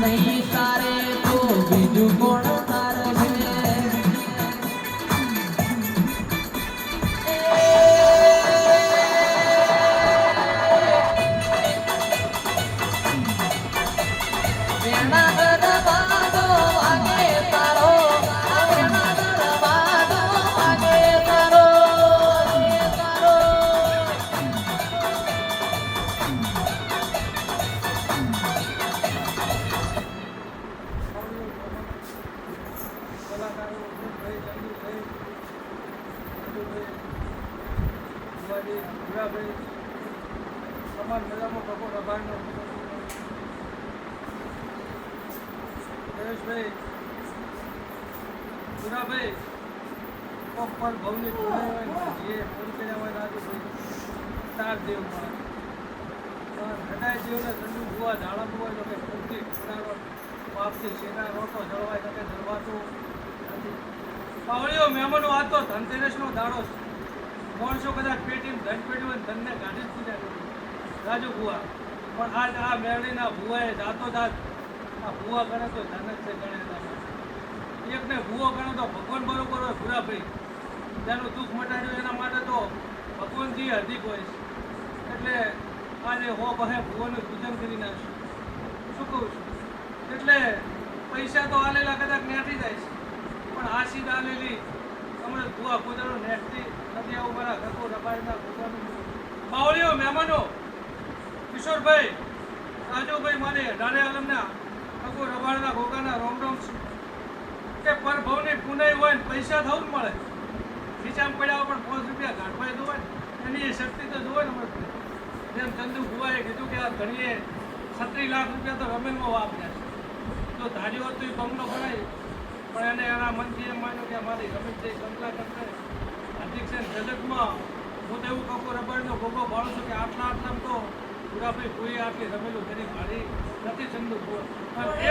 નહીં સારે તો બીજું કોણ ભુવાજી, મેળામાં પ્રભુ પોપર ભવની હોય જે પૂરી કર્યા હોય રાજુભાઈ ચાર દેવ ઘટાય જીવને ચંદુ ભુવા જાળવવું હોય તો કે પુરાનો પાપથી શેના રોટો જળવાય શકે નથી પાવળીઓ મહેમાનો આ તો ધનતેરસનો દાડો છે. માણસો કદાચ પેટી ધન પેટી હોય ધનને કાઢી જ પૂજા રાજુ ભુવા, પણ આજ આ મેળવીના ભુવાએ દાતો દાત આ ભુવા ગણે તો ધન જ છે ગણે એકને ભૂવો ગણે તો ભગવાન બરોબર હોય ભૂરાભાઈ તેનું દુઃખ મટાડ્યું એના માટે તો ભગવાનજી અધિક હોય છે. એટલે આજે હો બહે ભુવાનું પૂજન કરી નાખશું. શું કહું છું? એટલે પૈસા તો આલેલા કદાચ નેટી જાય છે. બાવળીઓ, મહેમાનો, કિશોરભાઈ, રાજુભાઈ મારે અઢારે આલમના ઘકો રબાડના ઘોકાના રોમ રોમ કે પર ભવની પુનાઈ હોય ને પૈસા થવું મળે. ખીચામાં પડ્યા પણ પાંચ રૂપિયા ઘાટવાય તો હોય એની શક્તિ તો જોવે ને જેમ ચંદુ ભુવાએ કીધું કે આ ઘણીએ છત્રીસ લાખ રૂપિયા તો રમેલમાં વાપર્યા છે. તો ધાર્યું હતું એ બંગલો બનાવી પણ એને એના મનથી એમ માન્યું કે અમારી રમેશભાઈ કંકલા કરશે. છે જગતમાં હું તો એવું કપો રબરનો ભોગો ભાળું છું કે આટલા આટલા તો પુરાભાઈ ભૂએ આટલી રમેલું તેની મારી નથી ભુવા પણ